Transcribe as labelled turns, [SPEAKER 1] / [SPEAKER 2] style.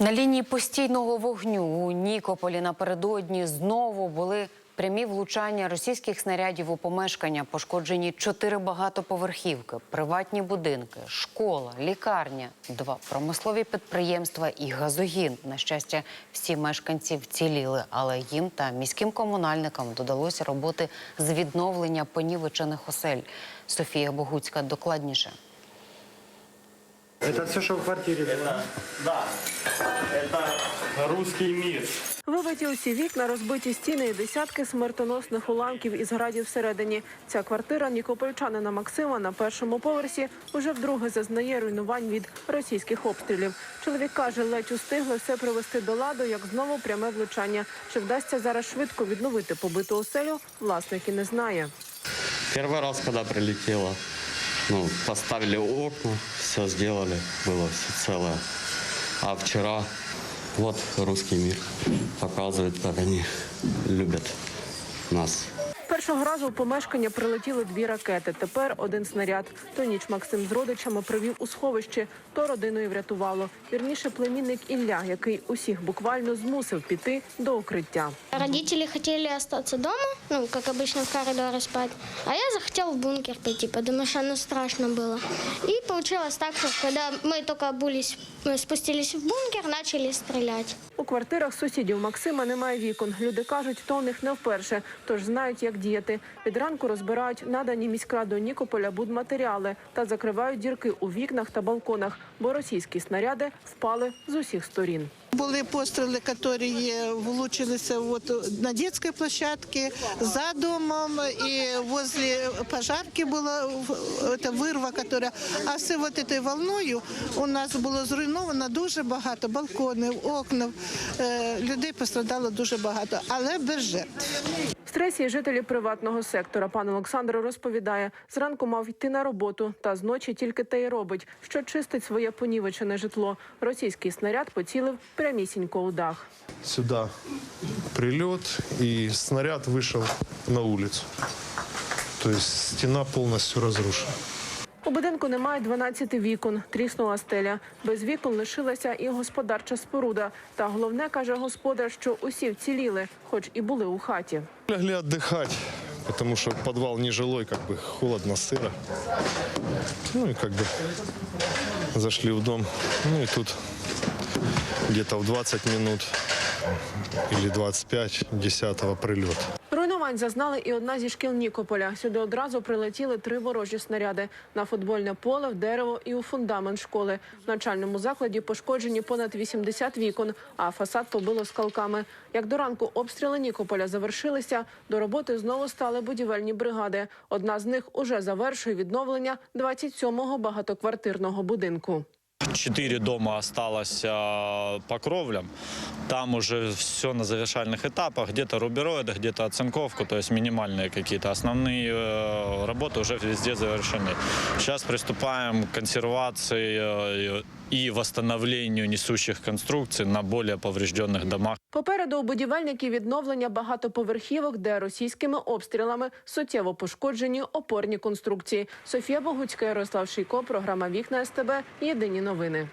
[SPEAKER 1] На лінії постійного вогню у Нікополі напередодні знову були прямі влучання російських снарядів у помешкання. Пошкоджені чотири багатоповерхівки, приватні будинки, школа, лікарня, два промислові підприємства і газогін. На щастя, всі мешканці вціліли, але їм та міським комунальникам додалося роботи з відновлення понівечених осель. Софія Богуцька докладніше.
[SPEAKER 2] Это все, что в квартире было?
[SPEAKER 3] Да, это русский мир.
[SPEAKER 4] Вибиті усі вікна, розбиті стіни і десятки смертоносних уламків із градів всередині. Ця квартира нікопольчанина Максима на першому поверсі уже вдруге зазнає руйнувань від російських обстрілів. Чоловік каже, ледь устигли все привести до ладу, як знову пряме влучання. Чи вдасться зараз швидко відновити побиту оселю, власник і не знає.
[SPEAKER 5] Первый раз, когда прилетело, Ну, поставили окна, все сделали, было все целое. А вчера вот русский мир показывает, как они любят нас.
[SPEAKER 4] Першого разу в помешкання прилетіли дві ракети. Тепер один снаряд. Ту ніч Максим з родичами провів у сховище, то родиною врятувало. Вірніше племінник Ілля, який усіх буквально змусив піти до укриття.
[SPEAKER 6] Родители хотели остаться дома, ну, как обычно, в коридоре спать. А я захотел в бункер пойти, потому что оно страшно было. И получилось так, что когда мы только обулись, мы спустились в бункер, начали стрелять.
[SPEAKER 4] У квартирах сусідів Максима немає вікон. Люди кажуть, то у них не вперше, тож знають, як діяти. Від ранку розбирають надані міськраду Нікополя будматеріали та закривають дірки у вікнах та балконах, бо російські снаряди впали з усіх сторін.
[SPEAKER 7] Були постріли, які влучилися от на дитячій площадці, за домом і возле пожарки була эта вирва, яка, а все вот этой волною у нас було зруйновано дуже багато балконів, окнів, Е, людей пострадало дуже багато, але без жертв.
[SPEAKER 4] Стресі жителі приватного сектора. Пан Олександр розповідає, зранку мав йти на роботу, та зночі тільки те й робить, що чистить своє понівечене житло. Російський снаряд поцілив прямісінько у дах.
[SPEAKER 8] Сюди прильот, і снаряд вийшов на вулицю. Тобто стіна повністю разрушена.
[SPEAKER 4] У будинку немає 12 вікон, тріснула стеля. Без вікон лишилася і господарча споруда. Та головне каже господар, що усі вціліли, хоч і були у хаті.
[SPEAKER 8] Легли отдыхать, потому что подвал нежилой, как бы холодно, сыро. Ну и как бы зашли в дом. Ну и тут где-то в 20 минут или 25 10 прилет.
[SPEAKER 4] Руйнувань зазнали і одна зі шкіл Нікополя. Сюди одразу прилетіли три ворожі снаряди на футбольне поле, в дерево і у фундамент школи. В навчальному закладі пошкоджені понад 80 вікон, а фасад побило скалками. Як до ранку обстріли Нікополя завершилися, до роботи знову стали будівельні бригади. Одна з них уже завершує відновлення 27-го багатоквартирного будинку.
[SPEAKER 3] Четыре дома осталось по. Там уже все на завершальных этапах. Где-то рубероиды, где-то оцинковку, то есть минимальные какие-то. Основные э, работы уже везде завершены. Сейчас приступаем к консервации э, и восстановлению несущих конструкций на более поврежденных домах.
[SPEAKER 4] Попереду у будівельників відновлення багатоповерхівок, де російськими обстрілами суттєво пошкоджені опорні конструкції. Софія Богуцька, Ярослав Шийко, програма Вікна СТБ. Єдині новини.